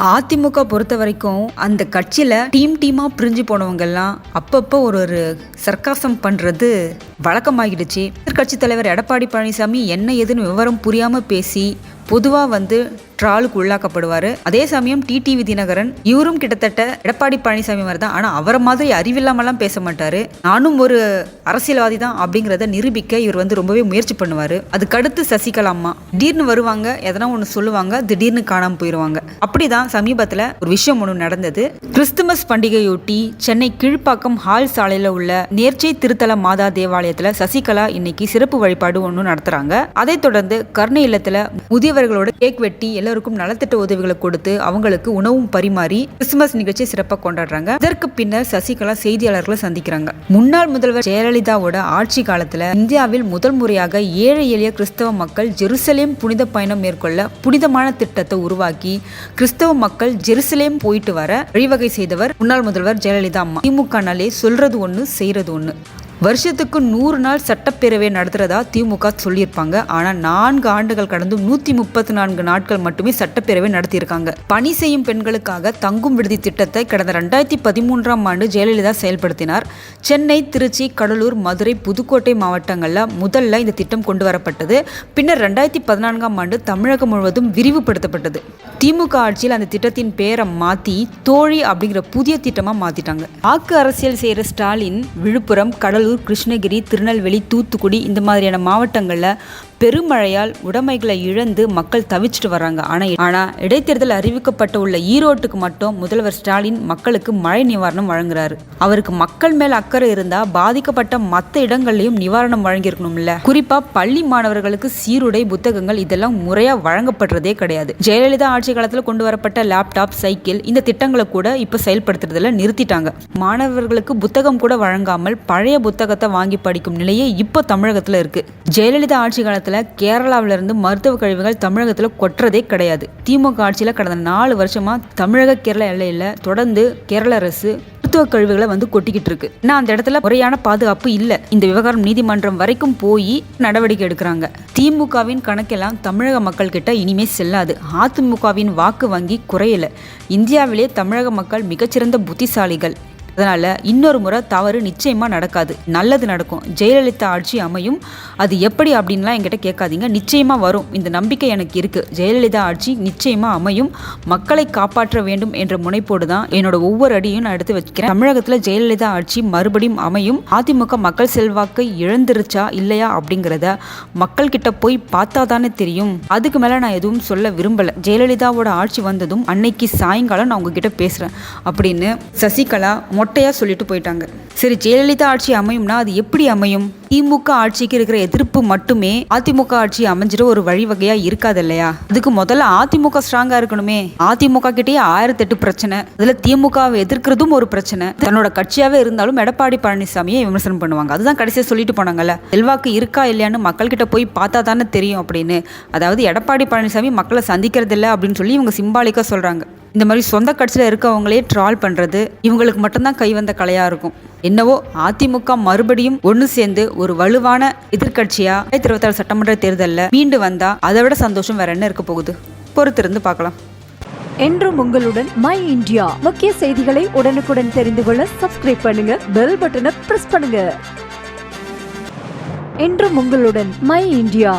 அதிமுக பொறுத்த வரைக்கும் அந்த கட்சியில் டீம் டீமாக பிரிஞ்சு போனவங்கெல்லாம் அப்பப்போ ஒரு ஒரு சர்க்காசம் பண்ணுறது வழக்கமாகிடுச்சு. எதிர்க்கட்சி தலைவர் எடப்பாடி பழனிசாமி என்ன ஏதுன்னு விவரம் புரியாமல் பேசி பொதுவாக வந்து ட்ராலுக்கு உள்ளாக்கப்படுவார் அதே சமயம் டிடிவி தினகரன் இவரும் கிட்டத்தட்ட எடப்பாடி பழனிசாமி மாதிரி தான் ஆனால் அவரை மாதிரி அறிவில்லாமலாம் பேச மாட்டார். நானும் ஒரு அரசியல்வாதி தான் அப்படிங்கிறத நிரூபிக்க இவர் வந்து ரொம்பவே முயற்சி பண்ணுவார். அதுக்கடுத்து சசிகலா அம்மா. திடீர்னு வருவாங்க எதனா ஒன்று சொல்லுவாங்க திடீர்னு காணாமல் போயிடுவாங்க அப்படிதான் சமீபத்தில் ஒரு விஷயம் ஒன்று நடந்தது. கிறிஸ்துமஸ் பண்டிகையொட்டி சென்னை கீழ்ப்பாக்கம் ஹால் சாலையில் உள்ள நேர்ச்சை திருத்தல மாதா தேவாலயத்தில் சசிகலா இன்னைக்கு சிறப்பு வழிபாடு ஒன்று நடத்துகிறாங்க அதைத் தொடர்ந்து கருணை இல்லத்தில் முதியவர்களோட கேக் வெட்டி எல்லாம் எல்லோருக்கும் நலத்திட்ட உதவிகளை கொடுத்து அவங்களுக்கு உணவும் பரிமாறி கிறிஸ்துமஸ் நிகழ்ச்சியை சிறப்பாக கொண்டாடுறாங்க. இதற்கு பின்னர் சசிகலா செய்தியாளர்களை சந்திக்கிறாங்க. முன்னாள் முதல்வர் ஜெயலலிதாவோட ஆட்சி காலத்துல இந்தியாவில் முதல் முறையாக ஏழை எளிய கிறிஸ்தவ மக்கள் ஜெருசலேம் புனித பயணம் மேற்கொள்ள புனிதமான திட்டத்தை உருவாக்கி கிறிஸ்தவ மக்கள் ஜெருசலேம் போயிட்டு வர வழிவகை செய்தவர் முன்னாள் முதல்வர் ஜெயலலிதா அம்மா. திமுகனாலே சொல்றது ஒன்று செய்யறது ஒன்று வருஷத்துக்கு நூறு நாள் சட்டப்பேரவை நடத்துகிறதா திமுக சொல்லியிருப்பாங்க. ஆனால் நான்கு ஆண்டுகள் கடந்தும் நூற்றி முப்பத்தி நான்கு நாட்கள் மட்டுமே சட்டப்பேரவை நடத்தியிருக்காங்க. பணி செய்யும் பெண்களுக்காக தங்கும் விடுதி திட்டத்தை கடந்த ரெண்டாயிரத்தி பதிமூன்றாம் ஆண்டு ஜெயலலிதா செயல்படுத்தினார். சென்னை திருச்சி கடலூர் மதுரை புதுக்கோட்டை மாவட்டங்களில் முதல்ல இந்த திட்டம் கொண்டு வரப்பட்டது. பின்னர் ரெண்டாயிரத்தி பதினான்காம் ஆண்டு தமிழகம் முழுவதும் விரிவுபடுத்தப்பட்டது. திமுக ஆட்சியில் அந்த திட்டத்தின் பெயரை மாற்றி தோழி அப்படிங்கிற புதிய திட்டமாக மாற்றிட்டாங்க வாக்கு அரசியல் செய்கிற ஸ்டாலின் விழுப்புரம் கடலூர் கிருஷ்ணகிரி திருநெல்வேலி தூத்துக்குடி இந்த மாதிரியான மாவட்டங்களில் பெருமழையால் உடைமைகளை இழந்து மக்கள் தவிச்சிட்டு வராங்க ஆனால் ஆனால் இடைத்தேர்தல் அறிவிக்கப்பட்ட உள்ள ஈரோட்டுக்கு மட்டும் முதல்வர் ஸ்டாலின் மக்களுக்கு மழை நிவாரணம் வழங்குறாரு. அவருக்கு மக்கள் மேல் அக்கறை இருந்தா பாதிக்கப்பட்ட மற்ற இடங்கள்லையும் நிவாரணம் வழங்கியிருக்கணும்ல. குறிப்பா பள்ளி மாணவர்களுக்கு சீருடை புத்தகங்கள் இதெல்லாம் முறையா வழங்கப்படுறதே கிடையாது. ஜெயலலிதா ஆட்சி காலத்தில் கொண்டு வரப்பட்ட லேப்டாப் சைக்கிள் இந்த திட்டங்களை கூட இப்ப செயல்படுத்துறதுல நிறுத்திட்டாங்க. மாணவர்களுக்கு புத்தகம் கூட வழங்காமல் பழைய புத்தகத்தை வாங்கி படிக்கும் நிலையே இப்போ தமிழகத்துல இருக்கு. ஜெயலலிதா ஆட்சி காலத்தில் காலத்தில் கேரளாவிலிருந்து மருத்துவ கழிவுகள் தமிழகத்தில் கொட்டுறதே கிடையாது. திமுக ஆட்சியில் கடந்த நாலு வருஷமாக தமிழக கேரள எல்லையில் தொடர்ந்து கேரள அரசு மருத்துவ கழிவுகளை வந்து கொட்டிக்கிட்டு இருக்கு. ஏன்னா அந்த இடத்துல முறையான பாதுகாப்பு இல்லை. இந்த விவகாரம் நீதிமன்றம் வரைக்கும் போய் நடவடிக்கை எடுக்கிறாங்க. திமுகவின் கணக்கெல்லாம் தமிழக மக்கள் கிட்ட இனிமே செல்லாது. அதிமுகவின் வாக்கு வங்கி குறையல. இந்தியாவிலே தமிழக மக்கள் மிகச்சிறந்த புத்திசாலிகள். அதனால் இன்னொரு முறை தவறு நிச்சயமாக நடக்காது. நல்லது நடக்கும். ஜெயலலிதா ஆட்சி அமையும். அது எப்படி அப்படின்லாம் என்கிட்ட கேட்காதீங்க. நிச்சயமாக வரும். இந்த நம்பிக்கை எனக்கு இருக்குது ஜெயலலிதா ஆட்சி நிச்சயமாக அமையும். மக்களை காப்பாற்ற வேண்டும் என்ற முனைப்போடு தான் என்னோட ஒவ்வொரு அடியும் நான் எடுத்து வச்சுக்கிறேன் தமிழகத்தில் ஜெயலலிதா ஆட்சி மறுபடியும் அமையும். அதிமுக மக்கள் செல்வாக்கை இழந்துருச்சா இல்லையா அப்படிங்கிறத மக்கள் கிட்ட போய் பார்த்தா தானே தெரியும். அதுக்கு மேலே நான் எதுவும் சொல்ல விரும்பலை. ஜெயலலிதாவோட ஆட்சி வந்ததும் அன்னைக்கு சாயங்காலம் நான் உங்ககிட்ட பேசுகிறேன் அப்படின்னு சசிகலா மொட்டையாக சொல்லிட்டு போயிட்டாங்க. சரி ஜெயலலிதா ஆட்சி அமையும்னா அது எப்படி அமையும்? திமுக ஆட்சிக்கு இருக்கிற எதிர்ப்பு மட்டுமே அதிமுக ஆட்சி அமைஞ்சிட ஒரு வழிவகையா இருக்காது இல்லையா அதுக்கு முதல்ல அதிமுக ஸ்ட்ராங்கா இருக்கணுமே. அதிமுக கிட்டேயே ஆயிரத்தி எட்டு பிரச்சனை. அதுல திமுகவை எதிர்க்கிறதும் ஒரு பிரச்சனை. தன்னோட கட்சியாவே இருந்தாலும் எடப்பாடி பழனிசாமியை விமர்சனம் பண்ணுவாங்க. அதுதான் கடைசியா சொல்லிட்டு போனாங்கல்ல செல்வாக்கு இருக்கா இல்லையான்னு மக்கள்கிட்ட போய் பார்த்தா தானே தெரியும் அப்படின்னு. அதாவது எடப்பாடி பழனிசாமி மக்களை சந்திக்கிறது இல்லை அப்படின்னு சொல்லி இவங்க சிம்பாலிக்கா சொல்றாங்க. இந்த மாதிரி சொந்த கட்சியில் இருக்கவங்களே ட்ரால் பண்ணுறது இவங்களுக்கு மட்டும்தான் கை வந்த கலையாக இருக்கும். என்னவோ அதிமுக மறுபடியும் ஒன்று சேர்ந்து ஒரு வலுவான எதிர்கட்சியா ரெண்டாயிரத்தி இருபத்தாறு சட்டமன்ற தேர்தலில் மீண்டு வந்தா அதை விட சந்தோஷம் வேற என்ன இருக்க போகுது? பொறுத்திருந்து பார்க்கலாம். என்றும் உங்களுடன் மை இந்தியா. முக்கிய செய்திகளை உடனுக்குடன் தெரிந்து கொள்ள சப்ஸ்கிரைப் பண்ணுங்க பெல் பட்டனை பிரஸ் பண்ணுங்க. என்றும் உங்களுடன் மை இந்தியா.